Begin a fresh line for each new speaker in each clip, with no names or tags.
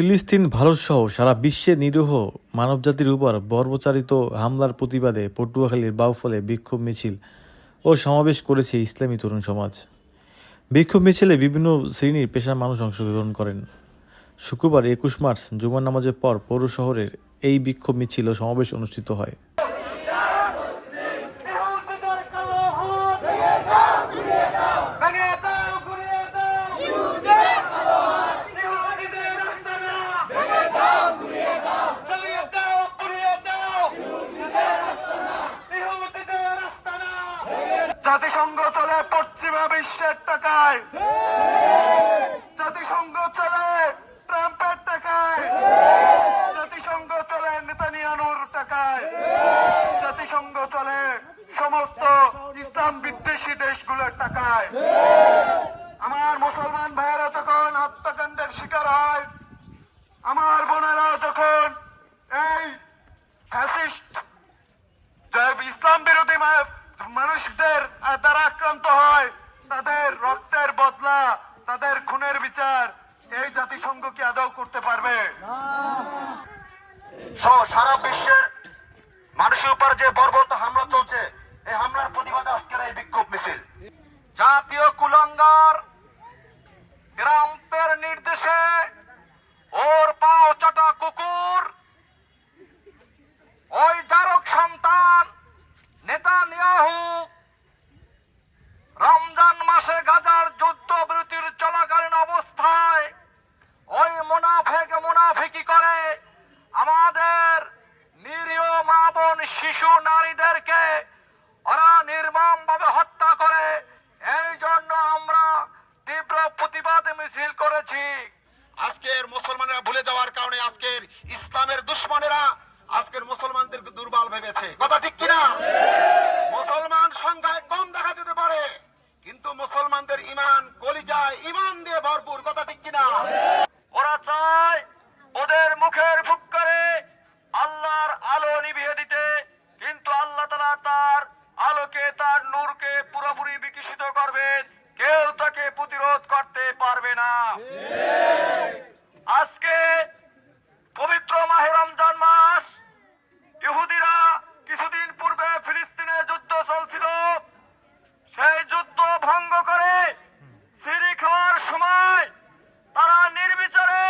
ফিলিস্তিন ভারতসহ সারা বিশ্বে নিরীহ মানবজাতির উপর বর্বচারিত হামলার প্রতিবাদে পটুয়াখালীর বাউফলে বিক্ষোভ মিছিল ও সমাবেশ করেছে ইসলামী তরুণ সমাজ। বিক্ষোভ মিছিলে বিভিন্ন শ্রেণির পেশার মানুষ অংশগ্রহণ করেন। শুক্রবার একুশ মার্চ জুমার নামাজের পর পৌর শহরের এই বিক্ষোভ মিছিল ও সমাবেশ অনুষ্ঠিত হয়।
জাতিসংঘ চলে পশ্চিমা বিশ্বের টাকায়। জাতিসংঘ চলে ট্রাম্পের টাকায়। জাতিসংঘ চলে নেতানিয়ানুর টাকায়। জাতিসংঘ চলে সমস্ত ইসলাম বিদ্বেষী দেশগুলোর টাকায়। আমার মুসলমান ভাইয়েরা যখন হত্যাকাণ্ডের শিকার হয় তাদের রক্তের বদলা তাদের খুনের বিচার এই জাতিসংঘ কি আদৌ করতে পারবে?
সারা বিশ্বের মানুষের উপর যে বর্বরত হামলা চলছে এই হামলার প্রতিবাদে আজকের এই বিক্ষোভ মিছিল
জাতীয় কুলঙ্গার ট্রাম্পের নির্দেশে ওর পাও চাটা কুকুর ওই জারক সন্তান নেতা নিয়াহু রমজান মাসে গাজার যুদ্ধ বিরতির চলাকালীন অবস্থায় ওই মুনাফেক মুনাফিকি করে আমাদের নিরীহ মা বোন শিশু নারীদেরকে ওরা নির্মম ভাবে হত্যা করে এই জন্য আমরা তীব্র প্রতিবাদ মিছিল করেছি
আজকের মুসলমানেরা ভুলে যাওয়ার কারণে আজকের ইসলামের দুশ্মনেরা আজকের মুসলমানদেরকে দুর্বল ভেবেছে। কথা ঠিক কিনা? মুসলমান সংখ্যায় কম দেখা যেতে পারে, কিন্তু মুসলমানদের ইমান, কলিজায় ইমান দিয়ে ভরপুর। কথা ঠিক কিনা?
ওরা চায় ওদের মুখের ফুৎকারে আল্লাহর আলো নিভিয়ে দিতে, কিন্তু আল্লাহ তালা তার আলোকে, তার নূরকে পুরোপুরি বিকশিত করবেন কেউ তাকে প্রতিরোধ করতে পারবে না আজকে পবিত্র মাহে রমজান মাস ইহুদিরা কিছুদিন পূর্বে ফিলিস্তিনে যুদ্ধ চলছিল সেই যুদ্ধ ভঙ্গ করে সিঁড়ি খাওয়ার সময় তারা নির্বিচারে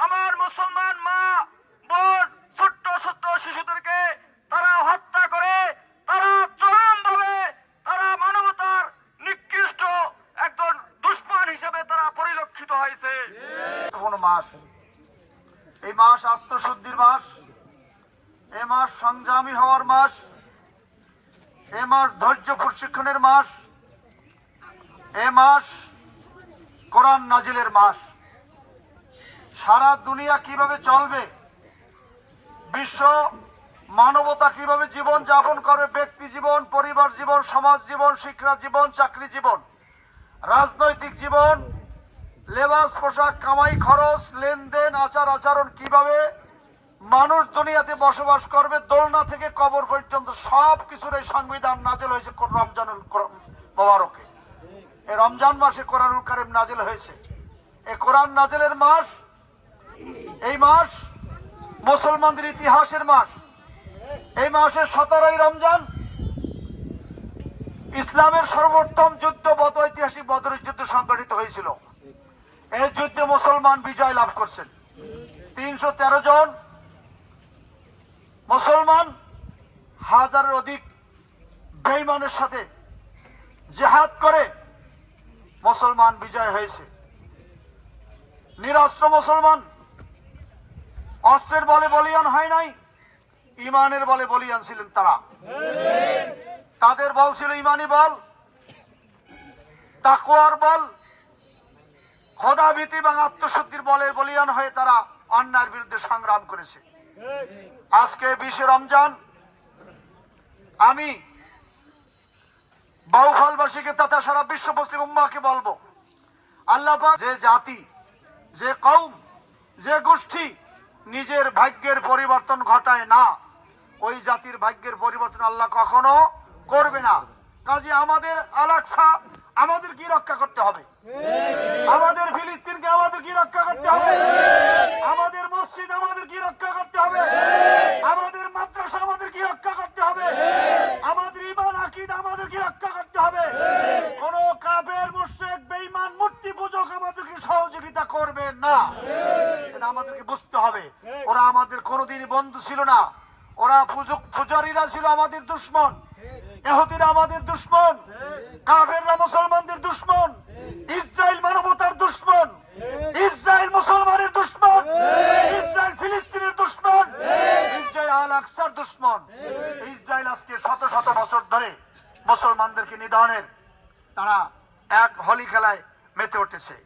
আমার মুসলমান মা বোন ছোট্ট ছোট্ট শিশুদেরকে তারা হত্যা করে তারা চরম ভাবে তারা মানবতার নিকৃষ্ট একজন দুশ্মন হিসেবে তারা পরিলক্ষিত হয়েছে
কোন মাস। এই মাস আত্মশুদ্ধির মাস। এ মাস সংগ্রামী হওয়ার মাস। এ মাস ধৈর্য প্রশিক্ষণের মাস। এ মাস কোরআন নাজিলের মাস। সারা দুনিয়া কীভাবে চলবে? বিশ্ব মানবতা কীভাবে জীবন যাপন করবে? ব্যক্তি জীবন, পরিবার জীবন, সমাজ জীবন, শিক্ষা জীবন, চাকরি জীবন, রাজনৈতিক জীবন লেবাস, পোশাক, কামাই, খরচ, লেনদেন, আচার, আচরণ কীভাবে মানুষ দুনিয়াতে বসবাস করবে, দোলনা থেকে কবর পর্যন্ত সব কিছুর এই সংবিধান নাজেল হয়েছে রমজানুল মোবারকে। এই রমজান মাসে কোরআনুল কারিম নাজেল হয়েছে। এই কোরআন নাজেলের মাস, এই মাস মুসলমানদের ইতিহাসের মাস। এই মাসের সতেরোই রমজান ইসলামের সর্বোত্তম যুদ্ধ বদ ঐতিহাসিক বদরের যুদ্ধ সংগঠিত হয়েছিল। এই যুদ্ধে মুসলমান বিজয় লাভ করছেন। তিনশো তেরো জন মুসলমান হাজারের অধিক বেইমানের সাথে জেহাদ করে মুসলমান বিজয় হয়েছে। নিরাস্ত্র মুসলমান অস্ত্রের বলে বলিয়ান হয় নাই ইমানের বলে বলিয়ান ছিলেন তারা। তাদের বল ছিল ইমানি বল তাকুয়ার বল খোদাভীতি এবং আত্মশুদ্ধির বলের বলিয়ান হয়ে তারা অন্যায়ের বিরুদ্ধে সংগ্রাম করেছে। আজকে বিশে রমজান, আমি বাউফলবাসীকে তথা সারা বিশ্ব মুসলিম উম্মাকে বলব, আল্লাহ যে জাতি, যে কৌম যে গোষ্ঠী নিজের ভাগ্যের পরিবর্তন ঘটায় না, ওই জাতির ভাগ্যের পরিবর্তন আল্লাহ কখনো করবে না। কাজে আমাদের আলাকসা আমাদের কি রক্ষা করতে হবে? আমাদের ফিলিস্তিনকে আমাদের কি রক্ষা করতে হবে? আমাদের মসজিদ আমাদের কি রক্ষা করতে হবে? আমাদের মাদ্রাসা আমাদের কি রক্ষা করতে হবে? আমাদের ইমান আকিদ আমাদের কি রক্ষা করতে হবে? কোন কাবের মুর্শেক বেঈমান, মূর্তি পূজক আমাদেরকে সহযোগিতা করবে না। এটা আমাদেরকে বুঝতে হবে। ওরা আমাদের কোনোদিনই বন্ধু ছিল না। ওরা পূজক পূজারীরা ছিল আমাদের দুশ্মন। এহুদিরা আমাদের দুশ্মন, কাফেররা মুসলমানদের দুশ্মন ইসরায়েল মানবতার দুশ্মন ইসরায়েল মুসলমানের দুশ্মন ইসরায়েল ফিলিস্তিনের দুশ্মন ইসরায়েল আল আকসার দুশ্মন। ইসরায়েল আজকে শত শত বছর ধরে মুসলমানদেরকে নিধনের, তারা এক হোলি খেলায় মেতে উঠেছে।